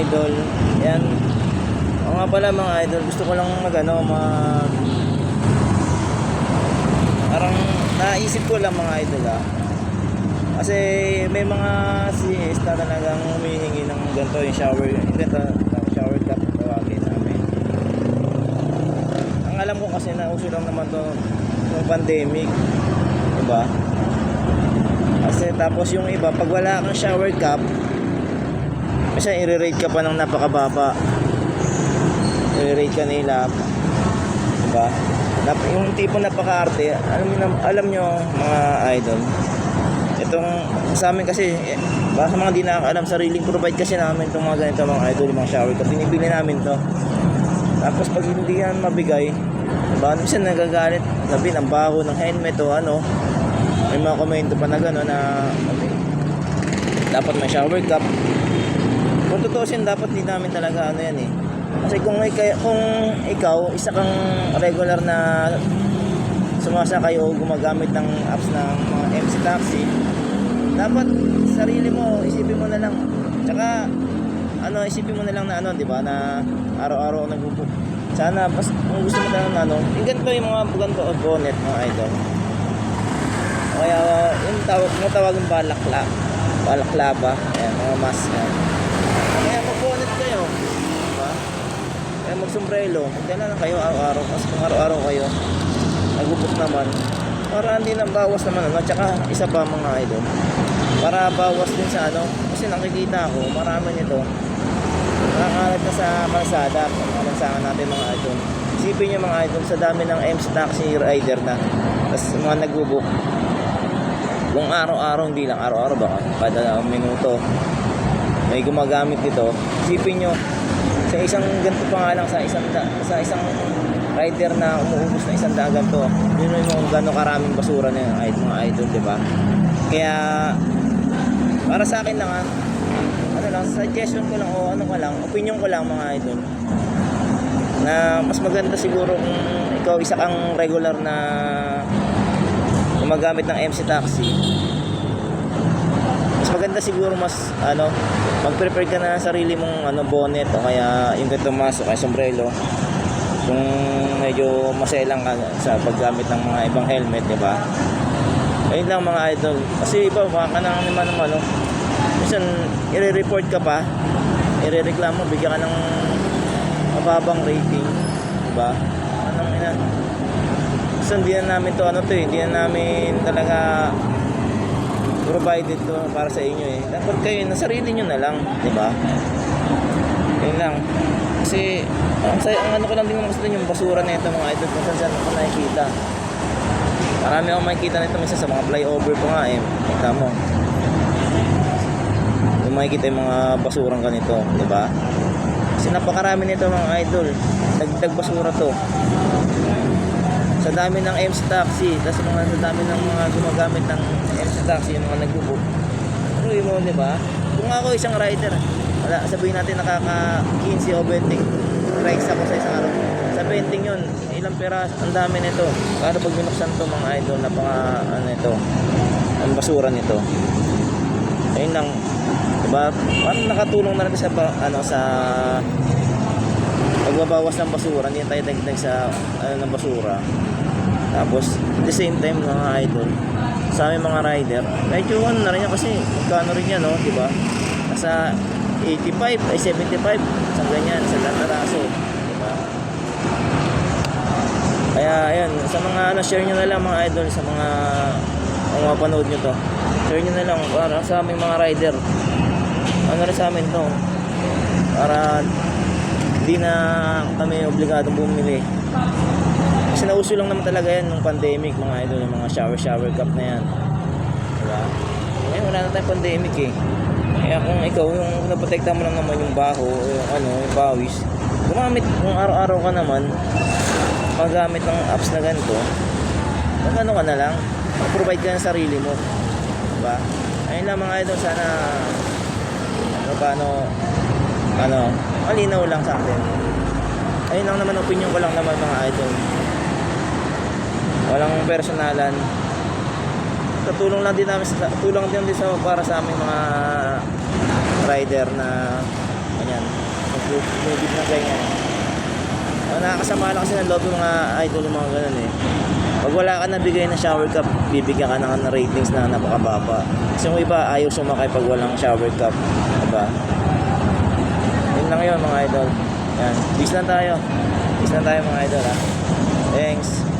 idol. Yan. O nga pala mga idol, gusto ko lang mag ano, mag... Parang naisip ko lang mga idol ah. Kasi may mga CS na talagang humihingi ng ganito yung shower, yung ganito, yung shower cup tawagin namin. Ang alam ko kasi na uso lang naman to yung pandemic. Diba? Kasi tapos yung iba, pag wala kang shower cup, kasi i-rate ka pa ng napakababa. I-rate ka nila. Diba? Yung tipo napaka-arte, alam niyo, alam nyo mga idol, itong sa amin kasi, eh, baka sa mga di nakakaalam, sariling provide kasi namin itong mga ganito mga idol, mga shower cup, pinipili namin to. Tapos pag hindi yan mabigay, diba, minsan nagagalit, sabi ng baho ng helmet o ano, may mga komento pa na gano'n na dapat may shower cup. Kung tutusin, dapat di namin talaga ano yan eh. Kasi kung, ikaw, kung ikaw, isa kang regular na sumasakay o gumagamit ng apps ng mga MC Taxi, dapat sarili mo, isipin mo na lang. Tsaka, ano, isipin mo na lang na ano, di ba, na araw-araw ako nagbubook. Sana, pas, kung gusto mo talagang ano, yung ganito yung mga ganito o bonnet, mga idol. O Kaya, yung tawag, yung tawagin balakla, balaklava, ayan, mga mask, yan. Kaya mag-bonnet kayo, di ba? Kaya mag-sombrero, magdala lang kayo araw-araw, kasi kung araw-araw kayo, nagubok naman, para hindi na bawas naman, ano, tsaka isa pa mga idol, para bawas din sa ano, kasi nakikita ko, marami nito, nakakalat na sa kalsada, pangkalansangan natin mga idol. Isipin nyo mga idol, sa dami ng MC taxi rider na, tapos mga nagbubuk, kung araw-araw, hindi lang araw-araw, baka kada minuto, may gumagamit nito, isipin nyo, sa isang ganito pa nga lang, sa isang, da, sa isang rider na umuubos na isang dagan to, yun yung mga gano'ng karaming basura na yun, ay- mga idol, di ba? Kaya, para sa akin lang ah, ano lang, suggestion ko lang o ano ko lang, opinion ko lang mga idol, na mas maganda siguro kung ikaw isa kang regular na gumagamit ng MC Taxi, maganda siguro mas ano mag-prepare ka na ng sarili mong ano bonnet o kaya yung ganito mask o kaya sombrero. Kung medyo maselang ka sa paggamit ng mga ibang helmet di ba? Ayun lang mga idol. Kasi iba baka na naman naman ano minsan i-report ka pa i-reklamo bigyan ka ng mababang rating di ba? Anong ina So, hindi na namin to ano to eh, hindi na namin talaga provided to para sa inyo eh. Dapat kayo na sarili nyo na lang, di ba? Yun lang. Kasi, ang, say, ang ano ko lang din gusto yung basura na ito mga idol kung saan saan ko nakikita. Marami akong makikita nito minsan sa mga flyover pa nga eh. Kita mo. Yung makikita yung mga basurang ganito, di ba? Kasi napakarami nito mga idol. Dagdag basura to dami ng MC taxi, tapos mga sa dami ng mga gumagamit ng MC taxi, yung mga nagbubook. Pero mo, di ba? Kung ako isang rider, wala, sabihin natin nakaka 15 o 20 rides ako sa isang araw. Sa 20 yun, ilang pera, ang dami nito. Para pag binuksan to mga idol, napaka, ano ito, ang basura nito. Ayun lang, di ba? Parang nakatulong na rin sa, ano, sa pagbabawas ng basura, hindi tayo dagdag sa ano, ng basura. Tapos, at the same time, mga idol, sa aming mga rider, medyo ano na rin yan kasi, magkano rin yan, no? Di ba? Nasa 85, ay 75, isang ganyan, sa lataraso. Di ba? Kaya, ayun, sa mga, ano, share nyo na lang mga idol, sa mga, kung mapanood nyo to, share nyo na lang, para sa aming mga rider, ano rin sa amin to, para hindi na kami obligadong bumili. Kasi nauso lang naman talaga yan nung pandemic, mga idol, yung mga shower-shower cup na yan. Diba? Ngayon wala na tayong pandemic eh. Kaya kung ikaw, yung naprotekta mo lang naman yung baho, yung ano, yung bawis, gumamit kung araw-araw ka naman, paggamit ng apps na ganito, kung ano ka na lang, provide ka ng sarili mo. Diba? Ayun lang mga idol, sana ano paano ano, malinaw lang sa atin. Ayun lang naman, opinion ko lang naman mga idol. Walang personalan. Tutulong lang din namin sa tulong din din sa para sa aming mga rider na Ganyan. Mag-movie na ganyan. Oh, nakakasama lang kasi ng loob yung mga idol mga ganun eh. Pag wala ka nabigay na shower cup, bibigyan ka na ng ratings na napakababa. Kasi yung iba ayaw sumakay pag walang shower cup. Diba? Yun lang yun mga idol. Yan. Peace lang tayo. Peace lang tayo mga idol ha. Thanks.